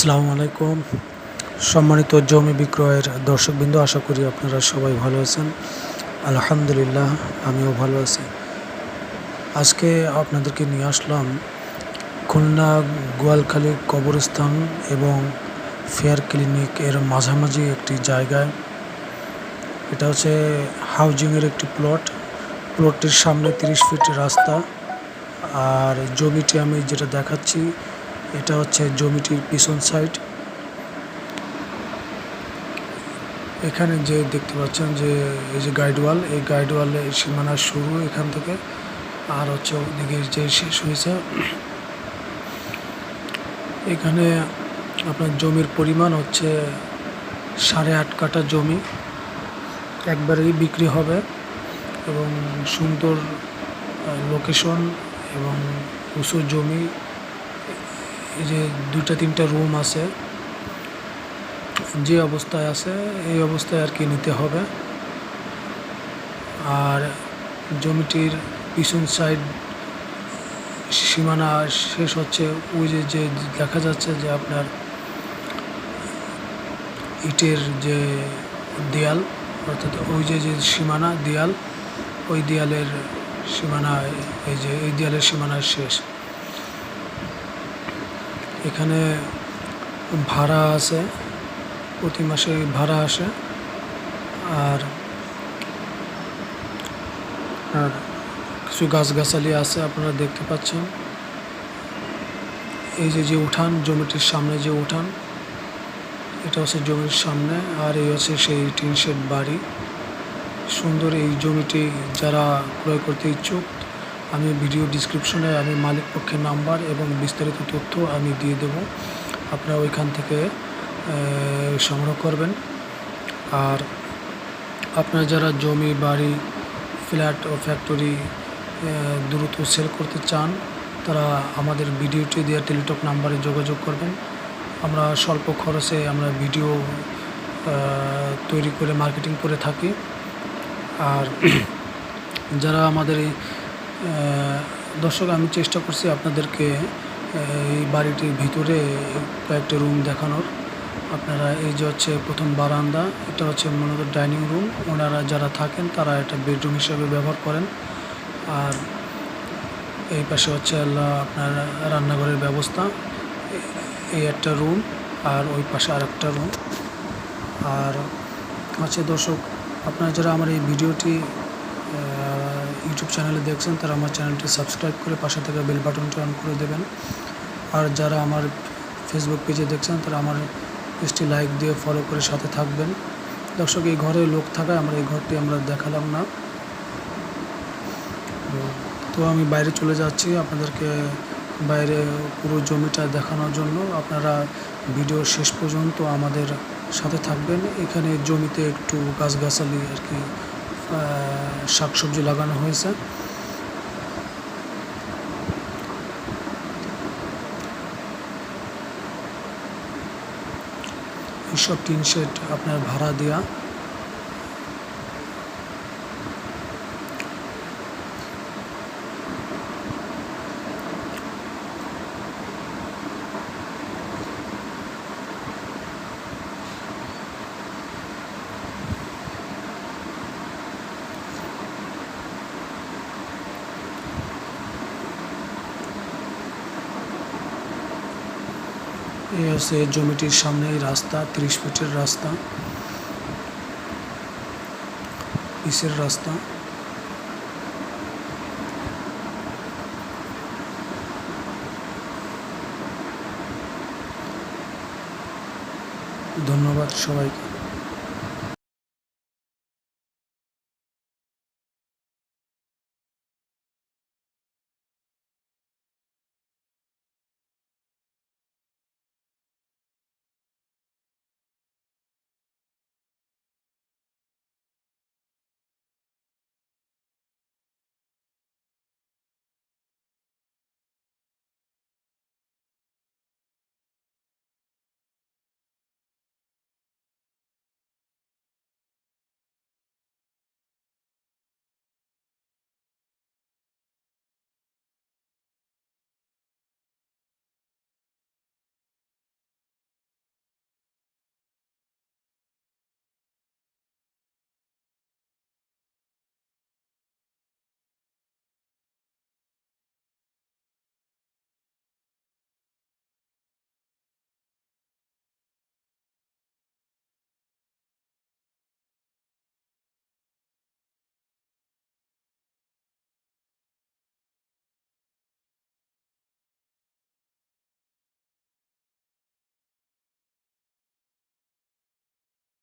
আসসালামু আলাইকুম। সম্মানিত জমি বিক্রয়ের দর্শকবৃন্দ, আশা করি আপনারা সবাই ভালো আছেন। আলহামদুলিল্লাহ, আমিও ভালো আছি। আজকে আপনাদেরকে নিয়ে আসলাম খুলনা গোয়ালখালী কবরস্থান এবং ফেয়ার ক্লিনিক এর মাঝামাঝি একটি জায়গায়। এটা হচ্ছে হাউজিংয়ের একটি প্লট। প্লটটির সামনে তিরিশ ফিট রাস্তা। আর জমিটি আমি যেটা দেখাচ্ছি এটা হচ্ছে জমিটির পিছন সাইড এখানে যে দেখতে পাচ্ছেন যে, এই যে গাইড ওয়াল এই গাইড ওয়ালের সীমানা শুরু এখান থেকে। আর হচ্ছে ওদিকে যে শেষ হয়েছে, এখানে আপনার জমির পরিমাণ হচ্ছে সাড়ে আট কাঠা জমি। একবারেই বিক্রি হবে এবং সুন্দর লোকেশন এবং উঁচু জমি এই যে দুটা তিনটা রুম আছে, যে অবস্থায় আছে, এই অবস্থায় আর কি নিতে হবে। আর জমিটির পিছন সাইড সীমানা শেষ হচ্ছে, ওই যে যে দেখা যাচ্ছে যে আপনার ইটের যে দেয়াল, অর্থাৎ ওই যে যে সীমানা দেয়াল, ওই দেয়ালের সীমানা, এই যে, এই দেয়ালের সীমানা শেষ। এখানে ভাড়া আছে, প্রতি মাসে ভাড়া আসে। আর আর কিছু গাছগাছালি আছে, আপনারা দেখতে পাচ্ছেন। এই যে যে উঠান, জমিটির সামনে যে উঠান, এটা হচ্ছে জমির সামনে, আর এই হচ্ছে সেই টিন শেড বাড়ি। সুন্দর এই জমিটি যারা ক্রয় করতে ইচ্ছুক আমি ভিডিও ডিসক্রিপশনে আমি মালিক পক্ষের নাম্বার এবং বিস্তারিত তথ্য আমি দিয়ে দেব। আপনারা ওইখান থেকে সংগ্রহ করবেন। আর আপনারা যারা জমি, বাড়ি ফ্ল্যাট ও ফ্যাক্টরি দ্রুত সেল করতে চান, তারা আমাদের ভিডিওটি দেওয়া টেলিটক নাম্বারে যোগাযোগ করবেন। আমরা স্বল্প খরচে আমরা ভিডিও তৈরি করে মার্কেটিং করে থাকি। আর যারা আমাদের এই দর্শক, আমি চেষ্টা করছি আপনাদেরকে এই বাড়িটির ভিতরে কয়েকটা রুম দেখানোর। আপনারা এই যে হচ্ছে প্রথম বারান্দা, এটা হচ্ছে মূলত ডাইনিং রুম। ওনারা যারা থাকেন, তারা এটা বেডরুম হিসেবে ব্যবহার করেন। আর এই পাশে হচ্ছে আপনার রান্নাঘরের ব্যবস্থা, এই একটা রুম আর ওই পাশে আর একটা রুম। আর আছে দর্শক, আপনারা যারা আমার এই ভিডিওটি ইউটিউব চ্যানেলে দেখছেন, তারা আমার চ্যানেলটি সাবস্ক্রাইব করে পাশে থেকে বেল বাটনটি অন করে দেবেন। আর যারা আমার ফেসবুক পেজে দেখছেন, তারা আমার পেজটি লাইক দিয়ে ফলো করে সাথে থাকবেন। দর্শক, এই ঘরে লোক থাকায় আমরা এই ঘরটি আমরা দেখালাম না। তো আমি বাইরে চলে যাচ্ছি আপনাদেরকে বাইরে পুরো জমিটা দেখানোর জন্য। আপনারা ভিডিও শেষ পর্যন্ত আমাদের সাথে থাকবেন। এখানে জমিতে একটু গাছগাছালি আর কি শাকসবজি লাগানো হয়েছে। এইসব টিন সেট আপনার ভাড়া দেওয়া এই হচ্ছে জমিটির সামনে রাস্তা ত্রিশ ফুটের রাস্তা পিসের রাস্তা। ধন্যবাদ সবাইকে।